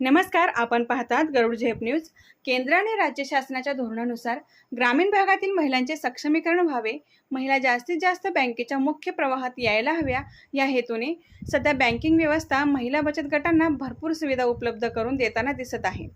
नमस्कार आपण पाहतात गरुड झेप न्यूज. केंद्र आणि राज्य शासनाच्या धोरणानुसार ग्रामीण भागातील महिलांचे सक्षमीकरण व्हावे. महिला जास्तीत जास्त बँकेच्या मुख्य प्रवाहात यायला हव्या. या हेतूने सध्या बँकिंग व्यवस्था महिला बचत गटांना भरपूर सुविधा उपलब्ध करून देताना दिसत आहे.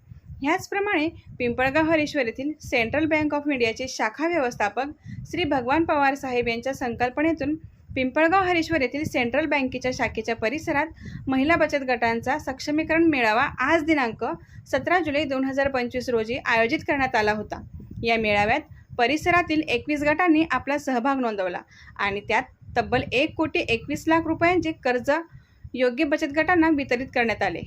ह्याचप्रमाणे पिंपळगाव हरेश्वर येथील सेंट्रल बँक ऑफ इंडियाचे शाखा व्यवस्थापक श्री भगवान पवार साहेब यांच्या संकल्पनेतून पिंपळगाव हरेश्वर येथील सेंट्रल बँकेच्या शाखेच्या परिसरात महिला बचत गटांचा सक्षमीकरण मेळावा आज दिनांक सतरा जुलै दोन हजार पंचवीस रोजी आयोजित करण्यात आला होता. या मेळाव्यात परिसरातील एकवीस गटांनी आपला सहभाग नोंदवला आणि त्यात तब्बल एक कोटी एकवीस लाख रुपयांचे कर्ज योग्य बचत गटांना वितरित करण्यात आले.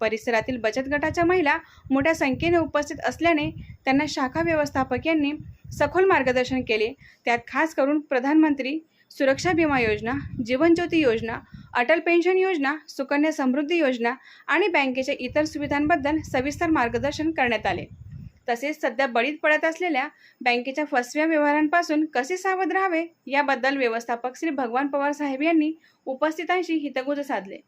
परिसरातील बचत गटाच्या महिला मोठ्या संख्येने उपस्थित असल्याने त्यांना शाखा व्यवस्थापक यांनी सखोल मार्गदर्शन केले. त्यात खास करून प्रधानमंत्री सुरक्षा विमा योजना जीवन ज्योती योजना अटल पेन्शन योजना सुकन्या समृद्धी योजना आणि बँकेच्या इतर सुविधांबद्दल सविस्तर मार्गदर्शन करण्यात आले. तसेच सध्या बळीत पडत असलेल्या बँकेच्या फसव्या व्यवहारांपासून कसे सावध राहावे याबद्दल व्यवस्थापक श्री भगवान पवार साहेब यांनी उपस्थितांशी हितगुज साधले.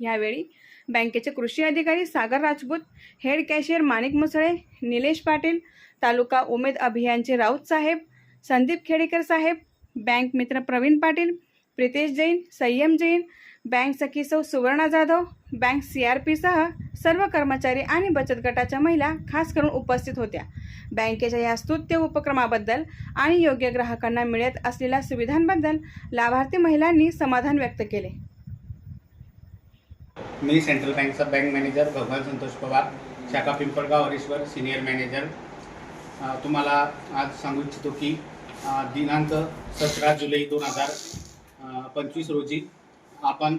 यावेळी बँकेचे कृषी अधिकारी सागर राजपूत हेड कॅशियर माणिक मुसळे निलेश पाटील तालुका उमेद अभियानचे राऊत साहेब संदीप खेडेकर साहेब बँक मित्र प्रवीण पाटील प्रितेश जैन संयम जैन बँक सखी सौ Suvarna Jadhav bank C R पीसह सर्व कर्मचारी आणि बचत गटाच्या महिला खास करून उपस्थित होत्या. बँकेच्या या स्तुत्य उपक्रमाबद्दल आणि योग्य ग्राहकांना मिळत असलेल्या सुविधांबद्दल लाभार्थी महिलांनी समाधान व्यक्त केले. मी सेंट्रल बँकचा बँक मॅनेजर भगवान संतोष पवार शाखा पिंपळगाव हरीश्वर सिनियर मॅनेजर. तुम्हाला आज सांगू इच्छितो की दिनांक सतरा जुलै दोन हजार पंचवीस रोजी आपण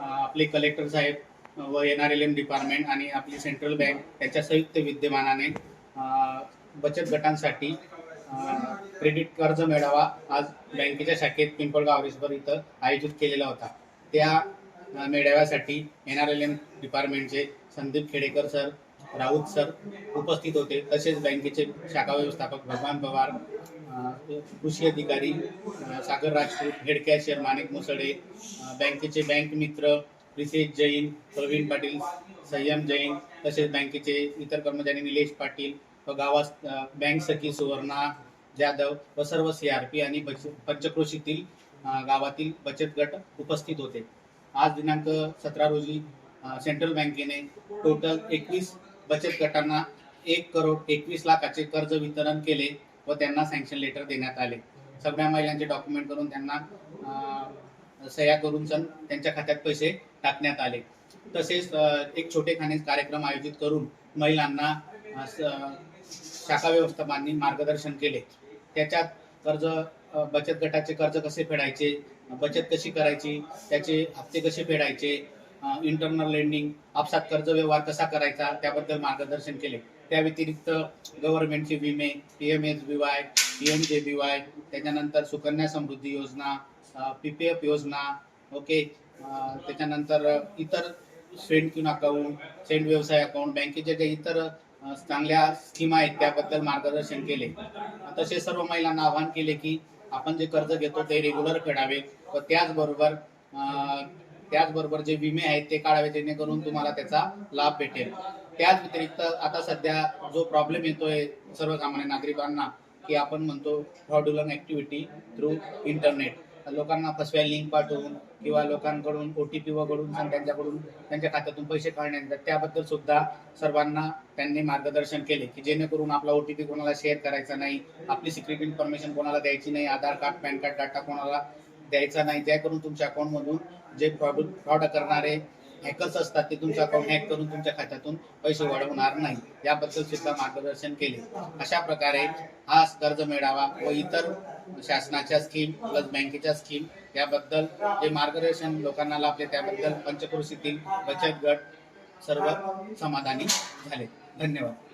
आपले कलेक्टर साहेब व N R L M department आणि आपली सेंट्रल बँक याच्या संयुक्त विद्यमानाने बचत गटांसाठी क्रेडिट कर्ज मेळावा आज बँकेच्या शाखेत पिंपळगाव हरीश्वर इथं आयोजित केलेला होता. त्या मेळाव्यासाठी एन आर एल एम डिपार्टमेंटचे संदीप खेडेकर सर राऊत सर उपस्थित होते. तसेच बँकेचे शाखा व्यवस्थापक भगवान पवार कृषी अधिकारी सागर राजपूत हेड कॅशियर माणिक मुसळे बँकेचे बँक मित्र रितेश जैन प्रवीण पाटील संयम जैन तसेच बँकेचे इतर कर्मचारी निलेश पाटील व गावात बँक सखी सुवर्णा जाधव व सर्व सी आर पी आणि बच पंचक्रोशीतील गावातील बचत गट उपस्थित होते. आज दिनांक सतरा रोजी सेंट्रल बँकेने टोटल एकवीस बचत गटांना एक करोड एकवीस लाखाचे कर्ज वितरण केले. व त्यांना सँक्शन लेटर देण्यात आले. सगळ्या महिलांचे डॉक्युमेंट करून त्यांना सह्या करून सण त्यांच्या खात्यात पैसे टाकण्यात आले. तसेच एक छोटे खाणे कार्यक्रम आयोजित करून महिलांना शाखा व्यवस्थापनांनी मार्गदर्शन केले. त्याच्यात कर्ज बचत गटाचे कर्ज कसे फेडायचे बचत कशी करायची त्याचे हप्ते कसे फेडायचे इंटरनल लेंडिंग आपसात कर्ज व्यवहार कसा करायचा त्याबद्दल मार्गदर्शन केले. त्या व्यतिरिक्त गव्हर्नमेंटचे विमे P M S B Y P M J B Y त्याच्यानंतर Sukanya Samriddhi Yojana P P F योजना ओके त्याच्यानंतर इतर सेंट क्यून अकाउंट सेंट व्यवसाय अकाउंट बँकेच्या ज्या इतर चांगल्या स्कीम आहेत त्याबद्दल मार्गदर्शन केले. तसेच सर्व महिलांना आवाहन केले की आपण जे कर्ज घेतो ते रेग्युलर फेडावे व त्याचबरोबर त्याचबरोबर जे विमे आहेत ते काढावे जेणेकरून तुम्हाला त्याचा लाभ भेटेल. त्याच व्यतिरिक्त आता सध्या जो प्रॉब्लेम येतोय सर्वसामान्य नागरिकांना की आपण म्हणतो फ्रॉड्युलन ऍक्टिव्हिटी थ्रू इंटरनेट लोकांना फसव्या लिंक पाठवून किंवा लोकांकडून ओ टी पी वगळून त्यांच्याकडून त्यांच्या खात्यातून पैसे काढण्यात त्याबद्दल सुद्धा सर्वांना त्यांनी मार्गदर्शन केले की जेणेकरून आपला ओ टी पी कोणाला शेअर करायचा नाही आपली सिक्रेट इन्फॉर्मेशन कोणाला द्यायची नाही Aadhaar card PAN card data कोणाला द्यायचा नाही ज्याकरून तुमच्या अकाउंटमधून जे फ्रॉड फ्रॉड करणारे हॅकर्स असतात ते तुमचं अकाउंट हॅक करून तुमच्या खात्यातून पैसे वाढवणार नाही. याबद्दल सुद्धा मार्गदर्शन केले. अशा प्रकारे हा कर्ज मेळावा व इतर शासनाच्या स्कीम प्लस बँकेच्या स्कीम याबद्दल जे मार्गदर्शन लोकांना लाभले त्याबद्दल पंचक्रोशीतील बचत गट सर्व समाधानी झाले. धन्यवाद.